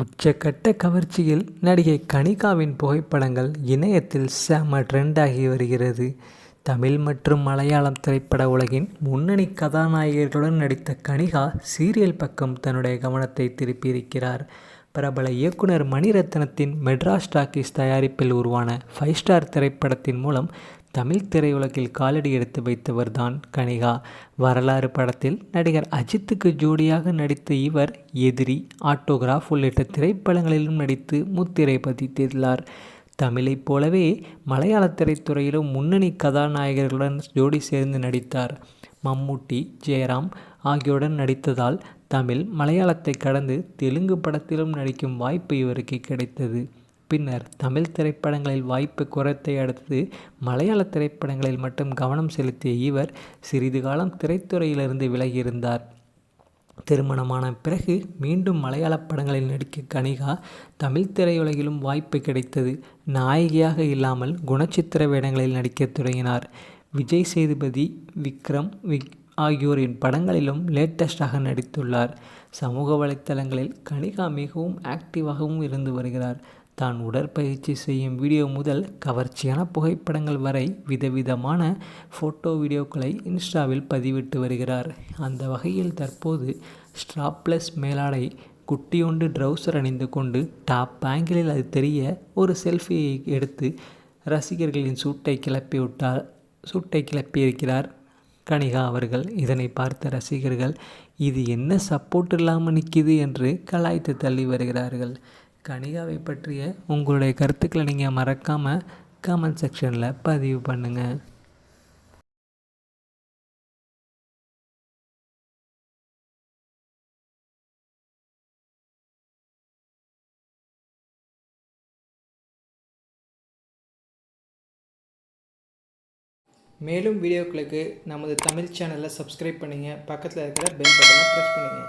உச்சக்கட்ட கவர்ச்சியில் நடிகை கனிகாவின் புகைப்படங்கள் இணையத்தில் செம ட்ரெண்டாகி வருகிறது. தமிழ் மற்றும் மலையாளம் திரைப்பட உலகின் முன்னணி கதாநாயகர்களுடன் நடித்த கனிகா சீரியல் பக்கம் தன்னுடைய கவனத்தை திருப்பியிருக்கிறார். பிரபல இயக்குனர் மணிரத்னத்தின் மெட்ராஸ் டாக்கீஸ் தயாரிப்பில் உருவான ஃபைவ் ஸ்டார் திரைப்படத்தின் மூலம் தமிழ் திரையுலகில் காலடி எடுத்து வைத்தவர் தான் கனிகா. வரலாறு படத்தில் நடிகர் அஜித்துக்கு ஜோடியாக நடித்த இவர் எதிரி ஆட்டோகிராஃப் உள்ளிட்ட திரைப்படங்களிலும் நடித்து முத்திரை பதித்துள்ளார் தமிழைப் போலவே மலையாள திரைத்துறையிலும் முன்னணி கதாநாயகர்களுடன் ஜோடி சேர்ந்து நடித்தார். மம்முட்டி ஜெயராம் ஆகியோருடன் நடித்ததால் தமிழ் மலையாளத்தை கடந்து தெலுங்கு படத்திலும் நடிக்கும் வாய்ப்பு இவருக்கு கிடைத்தது. பின்னர் தமிழ் திரைப்படங்களில் வாய்ப்பு குறைத்தை அடுத்து மலையாள திரைப்படங்களில் மட்டும் கவனம் செலுத்திய இவர் சிறிது காலம் திரைத்துறையிலிருந்து விலகியிருந்தார். திருமணமான பிறகு மீண்டும் மலையாள படங்களில் நடிக்க கனிகா தமிழ் திரையுலகிலும் வாய்ப்பு கிடைத்தது. நாயகியாக இல்லாமல் குணச்சித்திர வேடங்களில் நடிக்கத் தொடங்கினார். விஜய் சேதுபதி விக்ரம் விக் ஆகியோரின் படங்களிலும் லேட்டஸ்டாக நடித்துள்ளார். சமூக வலைத்தளங்களில் கனிகா மிகவும் ஆக்டிவாகவும் இருந்து வருகிறார். தான் உடற்பயிற்சி செய்யும் வீடியோ முதல் கவர்ச்சியான புகைப்படங்கள் வரை விதவிதமான ஃபோட்டோ வீடியோக்களை இன்ஸ்டாவில் பதிவிட்டு வருகிறார். அந்த வகையில் தற்போது ஸ்ட்ராப்லெஸ் மேலாடை குட்டியொண்டு ட்ரௌசர் அணிந்து கொண்டு டாப் ஆங்கிளில் அது தெரிய ஒரு செல்ஃபியை எடுத்து ரசிகர்களின் சூட்டை கிளப்பிவிட்டார் சூட்டை கிளப்பியிருக்கிறார் கனிகா அவர்கள் இதனை பார்த்த ரசிகர்கள் இது என்ன சப்போர்ட் இல்லாமல் நிற்கிது என்று கலாய்த்து தள்ளி வருகிறார்கள். கனிகாவை பற்றிய உங்களுடைய கருத்துக்களை நீங்கள் மறக்காமல் கமெண்ட் செக்ஷனில் பதிவு பண்ணுங்கள் மேலும் வீடியோக்களுக்கு நமது தமிழ் சேனலை சப்ஸ்கிரைப் பண்ணுங்கள் பக்கத்தில் இருக்கிற பெல் பட்டனை ப்ரெஸ் பண்ணுங்கள்